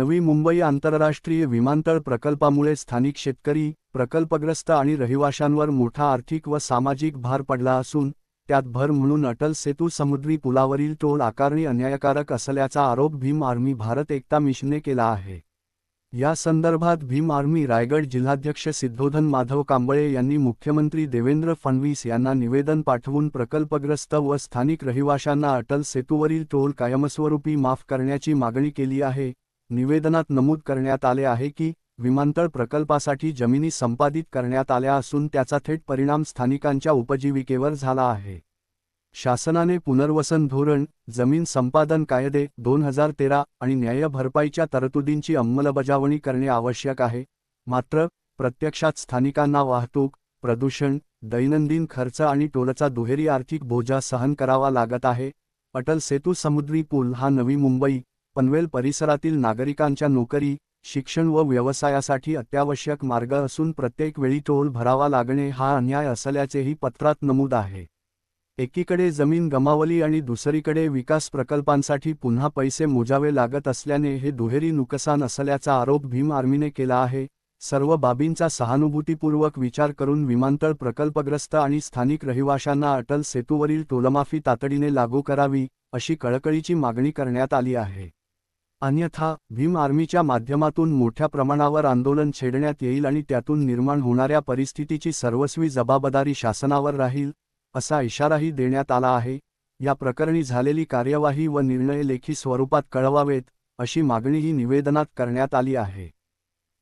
नवी मुंबई आंतरराष्ट्रीय विमानतळ प्रकल्पामुळे स्थानिक शेतकरी प्रकल्पग्रस्त आणि रहिवाशांवर मोठा आर्थिक व सामाजिक भार पडला असून त्यात भर म्हणून अटल सेतू समुद्री पुलावरील टोल आकारणी अन्यायकारक असल्याचा आरोप भीम आर्मी भारत एकता मिशनने केला आहे. या संदर्भात भीम आर्मी रायगड जिल्हाध्यक्ष सिद्धोधन माधव कांबळे यांनी मुख्यमंत्री देवेंद्र फडणवीस यांना निवेदन पाठवून प्रकल्पग्रस्त व स्थानिक रहिवाशांना अटल सेतूवरील टोल कायमस्वरूपी माफ करण्याची मागणी केली आहे निवेदनात नमूद करण्यात आले आहे की विमानतळ प्रकल्पासाठी जमिनी संपादित करण्यात आल्या असून त्याचा थेट परिणाम स्थानिकांच्या उपजीविकेवर झाला आहे. शासनाने पुनर्वसन धोरण जमीन संपादन कायदे दोन हजार तेरा आणि न्याय भरपाईच्या तरतुदींची अंमलबजावणी करणे आवश्यक आहे. मात्र प्रत्यक्षात स्थानिकांना वाहतूक प्रदूषण दैनंदिन खर्च आणि टोलचा दुहेरी आर्थिक बोजा सहन करावा लागत आहे. अटल सेतू समुद्री पूल हा नवी मुंबई पनवेल परिसरातील नागरिकांच्या नोकरी शिक्षण व व्यवसायासाठी अत्यावश्यक मार्ग असून प्रत्येक वेळी टोल भरावा लागणे हा अन्याय असल्याचेही पत्रात नमूद आहे. एकीकडे जमीन गमावली आणि दुसरीकडे विकास प्रकल्पांसाठी पुन्हा पैसे मोजावे लागत असल्याने हे दुहेरी नुकसान असल्याचा आरोप भीम आर्मीने केला आहे. सर्व बाबींचा सहानुभूतीपूर्वक विचार करून विमानतळ प्रकल्पग्रस्त आणि स्थानिक रहिवाशांना अटल सेतूवरील टोलमाफी तातडीने लागू करावी अशी कळकळीची मागणी करण्यात आली आहे. अन्यथा भीम आर्मीच्या माध्यमातून मोठ्या प्रमाणावर आंदोलन छेडण्यात येईल आणि त्यातून निर्माण होणाऱ्या परिस्थितीची सर्वस्वी जबाबदारी शासनावर राहील असा इशाराही देण्यात आला आहे. या प्रकरणी झालेली कार्यवाही व निर्णय लेखी स्वरूपात कळवावेत अशी मागणीही निवेदनात करण्यात आली आहे.